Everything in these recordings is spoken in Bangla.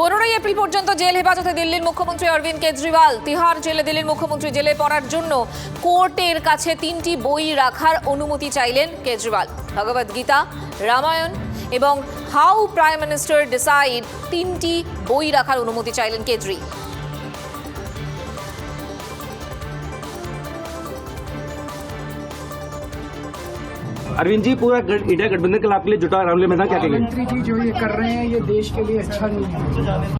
পনেরোই এপ্রিল পর্যন্ত জেল হেফাজতে দিল্লির মুখ্যমন্ত্রী অরবিন্দ কেজরিওয়াল। তিহার জেলে দিল্লির মুখ্যমন্ত্রী জেলে পড়ার জন্য কোর্টের কাছে তিনটি বই রাখার অনুমতি চাইলেন কেজরিওয়াল। ভগবদ গীতা, রামায়ণ এবং হাউ প্রাইম মিনিস্টার ডিসাইড তিনটি বই রাখার অনুমতি চাইলেন কেজরি। अरविंद जी पूरा गठ- इंडिया गठबंधन कल आपके लिए जुटा रामले मैदान क्या कहेंगे मंत्री जी जो ये कर रहे हैं ये देश के लिए अच्छा नहीं है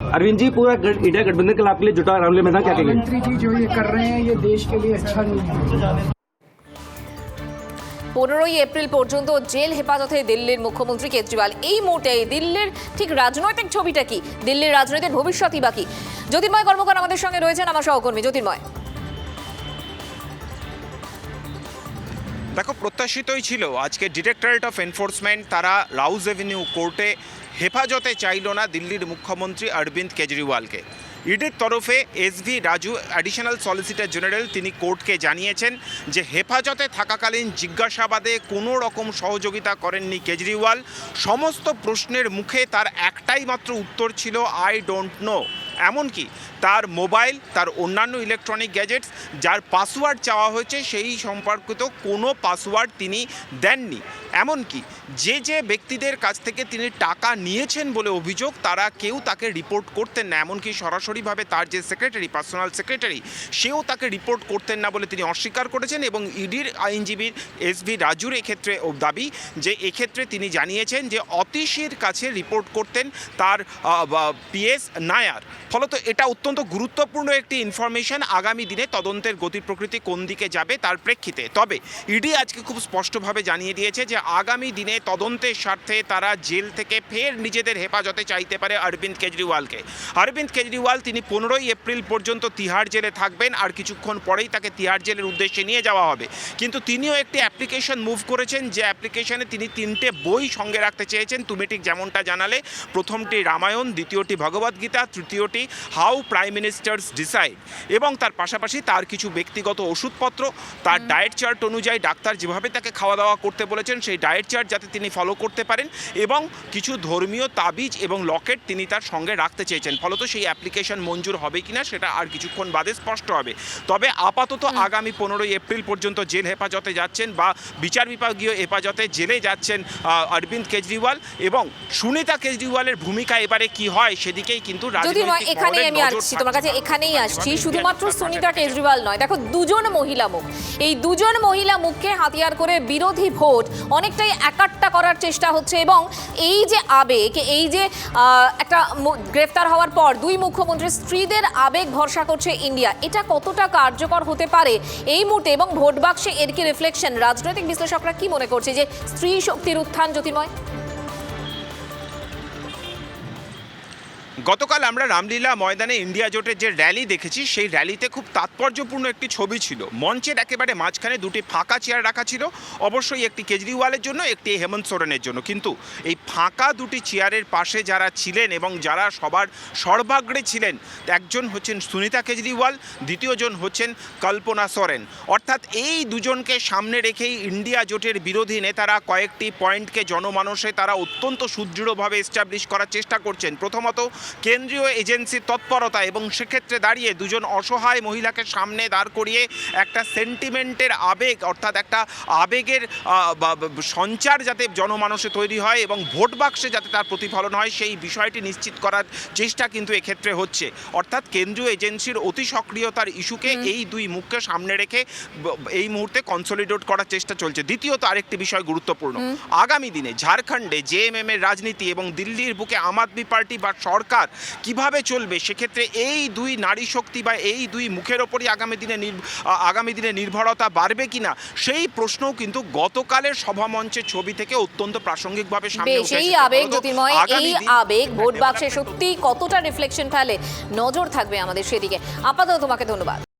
अरविंद जी पूरा गठ- इंडिया गठबंधन कल आपके लिए जुटा रामले मैदान क्या कहेंगे मंत्री जी जो ये कर रहे हैं ये देश के लिए अच्छा नहीं है পনেরোই এপ্রিল পর্যন্ত জেল হেফাজতে দিল্লির মুখ্যমন্ত্রী কেজরিওয়াল এই মুহূর্তে দিল্লির ঠিক রাজনৈতিক ছবিটা কি দিল্লির রাজনৈতিক ভবিষ্যৎই বা কি জ্যোতির্ময় কর্মকার আমাদের সঙ্গে রয়েছেন আমার সহকর্মী জ্যোতির্ময় দেখো, প্রত্যাশিতই ছিল। আজকে ডিরেক্টরেট অফ এনফোর্সমেন্ট তারা রাউজ এভিনিউ কোর্টে হেফাজতে চাইল না দিল্লির মুখ্যমন্ত্রী অরবিন্দ কেজরিওয়ালকে। ইডির তরফে SV Raju additional solicitor general তিনি কোর্টকে জানিয়েছেন যে হেফাজতে থাকাকালীন জিজ্ঞাসাবাদে কোনো রকম সহযোগিতা করেননি কেজরিওয়াল। সমস্ত প্রশ্নের মুখে তার একটাই মাত্র উত্তর ছিল আই ডোন্ট নো এমনকি তার মোবাইল, তার অন্যান্য ইলেকট্রনিক গ্যাজেটস, যার পাসওয়ার্ড চাওয়া হয়েছে, সেই সম্পর্কিত কোনো পাসওয়ার্ড তিনি দেননি। এমনকি যে যে ব্যক্তিদের কাছ থেকে তিনি টাকা নিয়েছেন বলে অভিযোগ, তারা কেউ তাকে রিপোর্ট করতেন না। এমনকি সরাসরিভাবে তার যে সেক্রেটারি, পার্সোনাল সেক্রেটারি, সেও তাকে রিপোর্ট করতেন না বলে তিনি অস্বীকার করেছেন এবং ইডির আইনজীবীর এস ভি রাজুর এক্ষেত্রে দাবি যে এক্ষেত্রে তিনি জানিয়েছেন যে অতীশের কাছে রিপোর্ট করতেন তার পিএস নায়ার। ফলত এটা অত্যন্ত গুরুত্বপূর্ণ একটি ইনফরমেশন আগামী দিনে তদন্তের গতি প্রকৃতি কোন দিকে যাবে তার প্রেক্ষিতে। তবে ইডি আজকে খুব স্পষ্টভাবে জানিয়ে দিয়েছে যে আগামী দিনে তদন্তের স্বার্থে তারা জেল থেকে ফের নিজেদের হেফাজতে চাইতে পারে অরবিন্দ কেজরিওয়ালকে। অরবিন্দ কেজরিওয়াল তিনি পনেরোই এপ্রিল পর্যন্ত তিহার জেলে থাকবেন আর কিছুক্ষণ পরেই তাকে তিহার জেলের উদ্দেশ্যে নিয়ে যাওয়া হবে। কিন্তু তিনিও একটি অ্যাপ্লিকেশন মুভ করেছেন যে অ্যাপ্লিকেশনে তিনি তিনটে বই সঙ্গে রাখতে চেয়েছেন। তুমি ঠিক যেমনটা জানালে প্রথমটি রামায়ণ দ্বিতীয়টি ভগবদ্গীতা তৃতীয়টি হাউ প্রাইম মিনিস্টার্স ডিসাইড এবং তার পাশাপাশি তার কিছু ব্যক্তিগত ওষুধপত্র। তার ডায়েট চার্ট অনুযায়ী ডাক্তার যেভাবে তাকে খাওয়া দাওয়া করতে বলেছেন সেই ডায়েট চার্ট যাতে তিনি ফলো করতে পারেন এবং কিছু ধর্মীয় তাবিজ এবং লকেট তিনি তার সঙ্গে রাখতে চেয়েছেন। ফলত সেই অ্যাপ্লিকেশন মঞ্জুর হবে কিনা সেটা আর কিছুক্ষণ বাদে স্পষ্ট হবে। তবে আপাতত আগামী পনেরোই এপ্রিল পর্যন্ত জেল হেফাজতে যাচ্ছেন বা বিচার বিভাগীয় হেফাজতে জেলে যাচ্ছেন অরবিন্দ কেজরিওয়াল এবং সুনিতা কেজরিওয়ালের ভূমিকা এবারে কি হয় সেদিকেই কিন্তু আমি আসছি তোমার কাছে এখানেই আসছি। শুধুমাত্র সুনিতা কেজরিওয়াল নয় দেখো দুজন মহিলা মুখ এই দুজন মহিলা মুখকে হাতিয়ার করে বিরোধী ভোট অনেকটাই একাট্টা করার চেষ্টা হচ্ছে এবং এই যে আবেগ, এই যে একটা গ্রেফতার হওয়ার পর দুই মুখ্যমন্ত্রীর স্ত্রীদের আবেগ ভরসা করছে ইন্ডিয়া। এটা কতটা কার্যকর হতে পারে এই মুহূর্তে এবং ভোট বাক্সে এর কি রিফ্লেকশন রাজনৈতিক বিশ্লেষকরা কি মনে করছে যে স্ত্রী শক্তির উত্থান জ্যোতির্ময়? গতকাল আমরা রামলীলা ময়দানে ইন্ডিয়া জোটের যে র্যালি দেখেছি, সেই র্যালিতে খুব তাৎপর্যপূর্ণ একটি ছবি ছিল। মঞ্চের একেবারে মাঝখানে দুটি ফাঁকা চেয়ার রাখা ছিল, অবশ্যই একটি কেজরিওয়ালের জন্য, একটি হেমন্ত সোরেনের জন্য। কিন্তু এই ফাঁকা দুটি চেয়ারের পাশে যারা ছিলেন এবং যারা সবার সর্বাগ্রে ছিলেন, একজন হচ্ছেন সুনিতা কেজরিওয়াল দ্বিতীয়জন হচ্ছেন কল্পনা সোরেন। অর্থাৎ এই দুজনকে সামনে রেখেই ইন্ডিয়া জোটের বিরোধী নেতারা কয়েকটি পয়েন্টকে জনমানসে তারা অত্যন্ত সুদৃঢ়ভাবে এস্টাবলিশ করার চেষ্টা করছেন। প্রথমত কেন্দ্রীয় এজেন্সির তৎপরতা এবং সেক্ষেত্রে দাঁড়িয়ে দুজন অসহায় মহিলাকে সামনে দাঁড় করিয়ে একটা সেন্টিমেন্টের আবেগ অর্থাৎ একটা আবেগের সঞ্চার যাতে জনমানসে তৈরি হয় এবং ভোট বাক্সে যাতে তার প্রতিফলন হয় সেই বিষয়টি নিশ্চিত করার চেষ্টা কিন্তু এক্ষেত্রে হচ্ছে। অর্থাৎ কেন্দ্রীয় এজেন্সির অতি সক্রিয়তার ইস্যুকে এই দুই মুখকে সামনে রেখে এই মুহূর্তে কনসলিডেট করার চেষ্টা চলছে। দ্বিতীয়ত আরেকটি বিষয় গুরুত্বপূর্ণ। আগামী দিনে ঝাড়খণ্ডে জেএমএম এর রাজনীতি এবং দিল্লির বুকে আম আদমি পার্টি বা সরকার কীভাবে চলবে? সেক্ষেত্রে এই দুই নারী শক্তি বা এই দুই মুখের ওপরই আগামী দিনে আগামী দিনে নির্ভরতা বাড়বে কিনা সেই প্রশ্নও কিন্তু গতকালের সভামঞ্চের ছবি থেকে অত্যন্ত প্রাসঙ্গিকভাবে সামনে উঠে এই আবেগ জ্যোতির্ময় এই আবেগ ভোট বাক্সে সত্যি কতটা রিফ্লেকশন ফেলে নজর থাকবে আমাদের সেদিকে। আপাতত তোমাকে ধন্যবাদ।